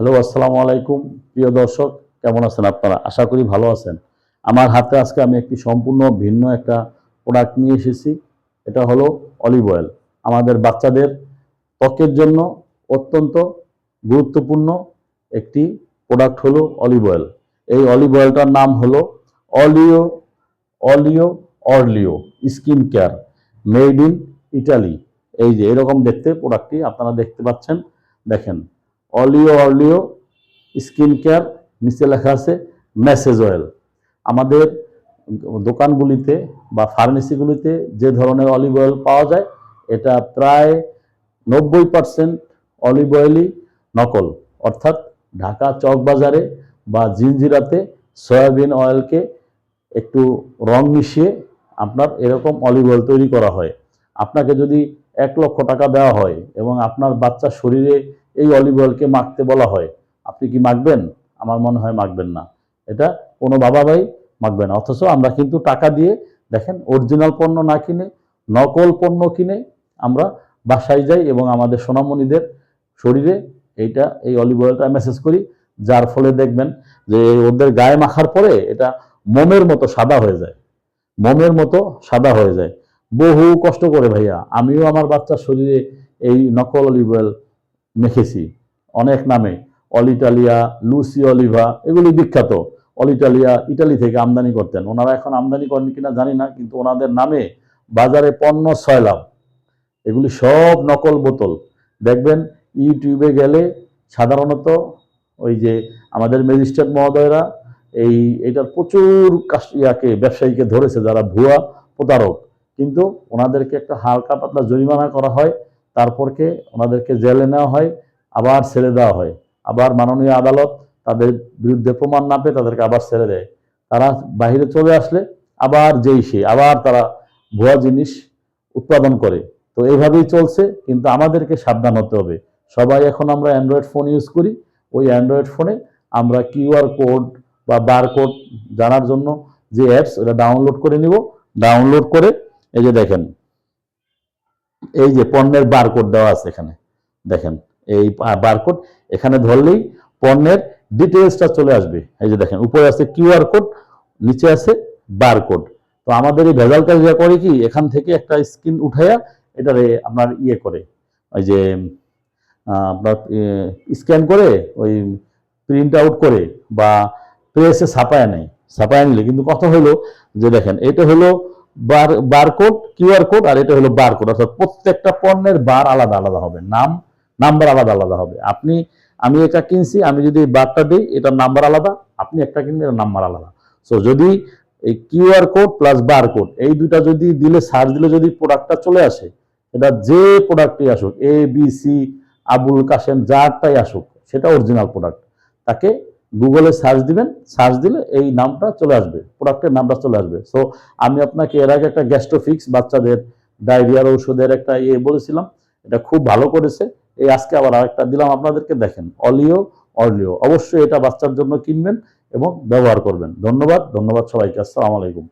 Hello, আসসালামু আলাইকুম। প্রিয় দর্শক, কেমন আছেন আপনারা? আশা করি ভালো আছেন। আমার হাতে আজকে আমি একটি সম্পূর্ণ ভিন্ন একটা প্রোডাক্ট নিয়ে এসেছি। এটা হলো অলিভ অয়েল আমাদের বাচ্চাদের ত্বকের জন্য অত্যন্ত গুরুত্বপূর্ণ একটি প্রোডাক্ট হলো অলিভ অয়েল এই অলিভ অয়েলটার নাম হলো অলিও অলিও অরলিও skin care made in Italy এই যে, এরকম দেখতে প্রোডাক্টটি আপনারা দেখতে পাচ্ছেন। দেখেন অলিও অলিও, স্কিন কেয়ার, নিচে লেখা আছে মেসেজ অয়েল। আমাদের দোকানগুলিতে বা ফার্মেসিগুলিতে যে ধরনের অলিভ অয়েল পাওয়া যায়, এটা প্রায় নব্বই পার্সেন্ট অলিভ অয়েলই নকল। অর্থাৎ ঢাকা চক বাজারে বা জিনজিরাতে সয়াবিন অয়েলকে একটু রং মিশিয়ে আপনার এরকম অলিভ অয়েল তৈরি করা হয়। আপনাকে যদি এক লক্ষ টাকা দেওয়া হয় এবং আপনার বাচ্চার শরীরে এই অলিভ অয়েলকে মাখতে বলা হয়। আপনি কি মাখবেন? আমার মনে হয় মাখবেন না। এটা কোনো বাবা ভাই মাখবে না। অথচ আমরা কিন্তু টাকা দিয়ে, দেখেন অরিজিনাল পণ্য না কিনে, নকল পণ্য কিনে আমরা বাসায় যাই এবং আমাদের সোনামণিদের শরীরে এইটা, এই অলিভ অয়েলটা মেসেজ করি, যার ফলে দেখবেন যে ওদের গায়ে মাখার পরে এটা মোমের মতো সাদা হয়ে যায়। মোমের মতো সাদা হয়ে যায়। বহু কষ্ট করে ভাইয়া। আমিও আমার বাচ্চার শরীরে এই নকল অলিভ অয়েল মেখেছি। অনেক নামে। অলিটালিয়া লুসি অলিভা, এগুলি বিখ্যাত। অলিটালিয়া ইটালি থেকে আমদানি করতেন। ওনারা এখন আমদানি করেন কিনা জানি না, কিন্তু ওনাদের নামে বাজারে পণ্য ছয় লাভ। এগুলি সব নকল বোতল। দেখবেন, ইউটিউবে গেলে সাধারণত ওই যে আমাদের ম্যাজিস্ট্রেট মহোদয়রা এই, এটার প্রচুর ইয়াকে, ব্যবসায়ীকে ধরেছে যারা ভুয়া প্রতারক। কিন্তু ওনাদেরকে একটা হালকা পাতলা জরিমানা করা হয়। তারপরকে ওনাদেরকে জেলে নেওয়া হয়, আবার ছেড়ে দেওয়া হয়। আবার মাননীয় আদালত তাদের বিরুদ্ধে প্রমাণ না পেয়ে তাদেরকে আবার ছেড়ে দেয়। তারা বাইরে চলে আসলে আবার যেই সে, আবার তারা ভুয়া জিনিস উৎপাদন করে। তো এইভাবেই চলছে, কিন্তু আমাদেরকে সাবধান হতে হবে। সবাই এখন আমরা অ্যান্ড্রয়েড ফোন ইউজ করি। ওই অ্যান্ড্রয়েড ফোনে আমরা কিউআর কোড বা বারকোড জানার জন্য যে অ্যাপস, ওটা ডাউনলোড করে নিব। ডাউনলোড করে এই যে দেখেন এই যে পণ্যের বারকোড দেওয়া আছে এখানে, দেখেন, এই বারকোড এখানে ধরলেই পণ্যের ডিটেলসটা চলে আসবে। এই যে দেখেন, উপরে আছে কিউআর কোড নিচে আছে বারকোড তো আমাদের এই ভেজাল কাজটা করে কি, এখান থেকে একটা স্ক্রিন উঠাইয়া এটারে আপনার ইয়ে করে, ওই যে আপনার স্ক্যান করে ওই প্রিন্ট আউট করে বা প্রেসে ছাপায় নেয়। ছাপায় নিলে কিন্তু কথা হলো যে দেখেন, এটা হলো বার বারকোড কিউআর কোড আর এটা হলো বারকোড অর্থাৎ প্রত্যেকটা পণ্যের বার আলাদা আলাদা হবে। নাম নাম্বার আলাদা আলাদা হবে। আপনি, আমি এটা কিনছি, আমি যদি বারটা দিই, এটার নাম্বার আলাদা, আপনি একটা কিনলে এটার নাম্বার আলাদা। সো যদি এই কিউআর কোড প্লাস বারকোড এই দুইটা যদি দিলে সার্চ দিলে যদি প্রোডাক্টটা চলে আসে এটা যে প্রোডাক্টই আসুক A B C Abul Kashem যারটাই আসুক, সেটা অরিজিনাল প্রোডাক্ট তাকে গুগলে সার্চ দিবেন সার্চ দিলে এই নামটা চলে আসবে প্রোডাক্টের নামটা চলে আসবে। সো আমি আপনাকে এর আগে একটা গ্যাস্ট্রোফিক্স বাচ্চাদের ডায়রিয়ার ঔষধের একটা ইয়ে বলেছিলাম, এটা খুব ভালো করেছে। এই আজকে আবার আরেকটা দিলাম আপনাদেরকে, দেখেন অলিও অলিও অবশ্যই এটা বাচ্চার জন্য কিনবেন এবং ব্যবহার করবেন। ধন্যবাদ ধন্যবাদ সবাইকে, আসসালামু আলাইকুম।